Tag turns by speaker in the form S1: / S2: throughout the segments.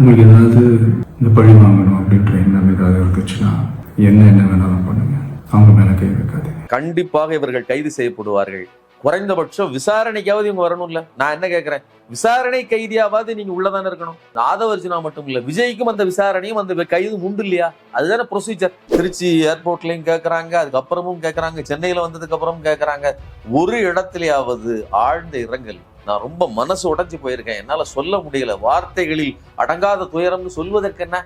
S1: உங்களுக்கு ஏதாவது இந்த பழி வாங்கணும் அப்படின்ற எண்ணம் ஏதாவது இருந்துச்சுன்னா என்ன என்ன வேணாலும் பண்ணுங்க. அவங்க மேல கை வைக்காதீங்க.
S2: கண்டிப்பாக இவர்கள் கைது செய்யப்படுவார்கள். குறைந்தபட்சம் விசாரணைக்காவது இவங்க வரணும்ல? நான் என்ன கேட்கிறேன் விசாரணை கைதியாவது நீங்க உள்ளதானே இருக்கணும்? ஆதவர்ஜுனா மட்டும் இல்ல விஜய்க்கும் அந்த விசாரணையும் அந்த கைதும் உண்டு இல்லையா? அதுதானே ப்ரொசீஜர் திருச்சி ஏர்போர்ட்லயும் கேக்குறாங்க அதுக்கப்புறமும் கேட்கறாங்க சென்னையில வந்ததுக்கு அப்புறம் கேட்கறாங்க ஒரு இடத்துலயாவது ஆழ்ந்த இரங்கல். நான் ரொம்ப மனசு உடைஞ்சு போயிருக்கேன். என்னால் சொல்ல முடியல. வார்த்தைகளில் அடங்காத துயரம்னு சொல்வதற்கு என்ன?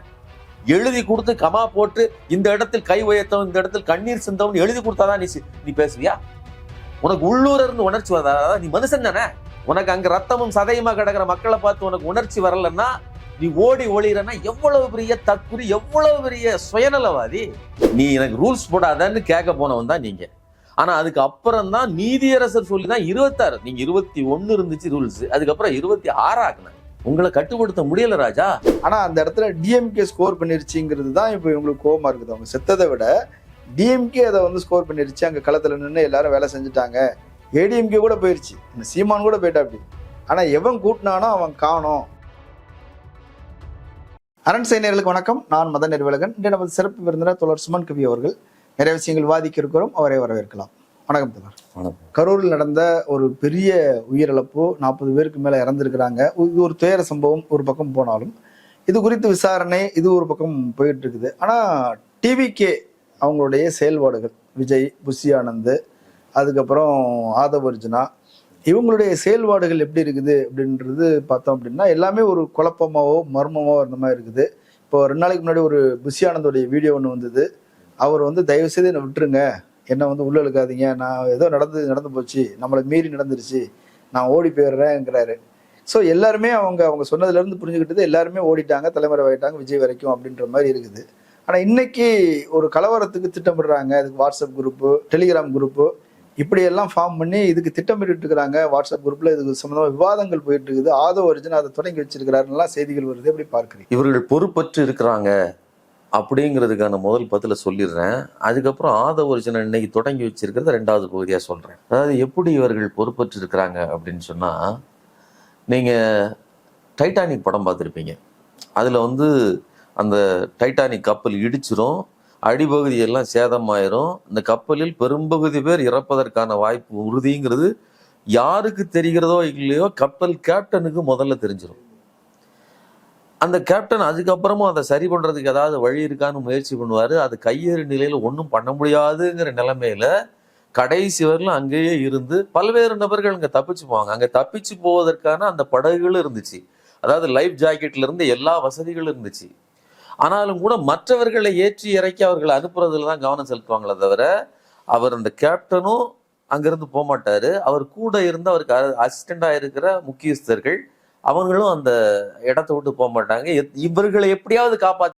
S2: எழுதி கொடுத்து கமா போட்டு இந்த இடத்தில் கை உயர்த்தவும் இந்த இடத்தில் கண்ணீர் சிந்தவும் எழுதி கொடுத்தாதான் நீ நீ பேசுவியா? உனக்கு உள்ளூர இருந்து உணர்ச்சி வரதா நீ மனுஷன் தானே? உனக்கு அங்க ரத்தமும் சதையுமா கிடக்கிற மக்களை பார்த்து உனக்கு உணர்ச்சி வரலன்னா நீ ஓடி ஒளிரனா எவ்வளவு பெரிய தற்குறி எவ்வளவு பெரிய சுயநலவாதி? நீ எனக்கு ரூல்ஸ் போடாதன்னு கேட்க போனவன் தான் நீங்க. ஆனா அதுக்கு அப்புறம் தான் நீதியரசர் சொல்லி தான் இருபத்தாறு. நீங்க இருபத்தி ஒன்று இருந்துச்சு ரூல்ஸ் அதுக்கப்புறம் இருபத்தி ஆறு ஆக்குனாங்க. உங்களை கட்டுப்படுத்த முடியல ராஜா.
S3: ஆனா அந்த இடத்துல டிஎம்கே ஸ்கோர் பண்ணிருச்சுங்கிறது தான் இப்போ இவங்களுக்கு கோவமா இருக்குது. அவங்க செத்ததை விட டிஎம்கே அதை வந்து ஸ்கோர் பண்ணிருச்சு. அங்க களத்துல நின்று எல்லாரும் வேலை செஞ்சுட்டாங்க. ஏடிஎம்கே கூட போயிருச்சு. இந்த சீமான் கூட போயிட்டா அப்படி ஆனா எவன் கூட்டினானோ அவன் காணோம். அரண் செய்தியர்களுக்கு வணக்கம். நான் மத நிர்வலகன். இன்று நமது சிறப்பு விருந்தினர் தோழர் சுமன் கவி அவர்கள் நிறைய விஷயங்கள் வாதிக்க இருக்கிறோம் அவரை வரவேற்கலாம். வணக்கம் தோழர் கரூரில் நடந்த ஒரு பெரிய உயிரிழப்பு நாற்பது பேருக்கு மேல இறந்திருக்கிறாங்க. இது ஒரு துயர சம்பவம் ஒரு பக்கம் போனாலும். இது குறித்து விசாரணை இது ஒரு பக்கம் போயிட்டு இருக்குது ஆனா டிவிகே அவங்களுடைய செயல்பாடுகள் விஜய் புஷி ஆனந்த் அதுக்கப்புறம் ஆதவ் அர்ஜுனா இவங்களுடைய செயல்பாடுகள் எப்படி இருக்குது அப்படின்றது பார்த்தோம் அப்படின்னா எல்லாமே ஒரு குழப்பமாவோ மர்மமாவோ இருந்த மாதிரி இருக்குது. இப்போ ரெண்டு நாளைக்கு முன்னாடி ஒரு புஷி ஆனந்தோடைய வீடியோ ஒன்று வந்தது. அவர் வந்து தயவு செய்து என்னை விட்டுருங்க. என்னை வந்து உள்ள இழுக்காதீங்க. நான் ஏதோ நடந்து நடந்து போச்சு. நம்மளை மீறி நடந்துருச்சு. நான் ஓடி போயிடுறேங்கிறாரு ஸோ எல்லாருமே அவங்க அவங்க சொன்னதுலேருந்து புரிஞ்சுக்கிட்டது எல்லாருமே ஓடிட்டாங்க. தலைமுறை ஆகிட்டாங்க விஜய் வரைக்கும் அப்படின்ற மாதிரி இருக்குது. ஆனால் இன்னைக்கு ஒரு கலவரத்துக்கு திட்டமிடுறாங்க. அதுக்கு வாட்ஸ்அப் குரூப்பு டெலிகிராம் குரூப்பு இப்படியெல்லாம் ஃபார்ம் பண்ணி இதுக்கு திட்டமிட்டு இருக்கிறாங்க வாட்ஸ்அப் குரூப்ல இதுக்கு சம்மந்தமாக விவாதங்கள் போயிட்டு இருக்குது ஆதோ ஒரிஜினல் அதை தொடங்கி வச்சிருக்கிறாருலாம் செய்திகள் வருது. எப்படி பார்க்குறீங்க?
S2: இவர்கள் பொறுப்பற்று இருக்கிறாங்க. அப்படிங்கிறதுக்கான முதல் பதில சொல்லிடுறேன். அதுக்கப்புறம் ஆத ஒரிஜினல் இன்னைக்கு தொடங்கி வச்சிருக்கிறத ரெண்டாவது பகுதியாக சொல்கிறேன் அதாவது எப்படி இவர்கள் பொறுப்பற்றிருக்கிறாங்க அப்படின்னு சொன்னால் நீங்கள் டைட்டானிக் படம் பார்த்துருப்பீங்க. அதில் வந்து அந்த டைட்டானிக் கப்பல் இடிச்சிரும் அடிபகுதியெல்லாம் சேதமாயிரும். இந்த கப்பலில் பெரும்பகுதி பேர் இறப்பதற்கான வாய்ப்பு உறுதிங்கிறது யாருக்கு தெரிகிறதோ இல்லையோ கப்பல் கேப்டனுக்கு முதல்ல தெரிஞ்சிடும் அந்த கேப்டன் அதுக்கப்புறமும் அதை சரி பண்ணுறதுக்கு ஏதாவது வழி இருக்கான்னு முயற்சி பண்ணுவார். அது கையேறு நிலையில் ஒன்றும் பண்ண முடியாதுங்கிற நிலைமையில் கடைசி வரலும் அங்கேயே இருந்து பல்வேறு நபர்கள் அங்கே தப்பிச்சு போவாங்க. அங்கே தப்பிச்சு போவதற்கான அந்த படகுகளும் இருந்துச்சு. அதாவது லைஃப் ஜாக்கெட்ல இருந்து எல்லா வசதிகளும் இருந்துச்சு. ஆனாலும் கூட மற்றவர்களை ஏற்றி இறக்கி அவர்களை அனுப்புறதுல தான் கவனம் செலுத்துவாங்களே தவிர அவர் அந்த கேப்டனும் அங்கிருந்து போக மாட்டாரு அவர் கூட இருந்து அவருக்கு அசிஸ்டண்டாக இருக்கிற முக்கியஸ்தர்கள் அவங்களும் அந்த இடத்த விட்டு போக மாட்டாங்க. எத்- இவர்களை எப்படியாவது காப்பாற்ற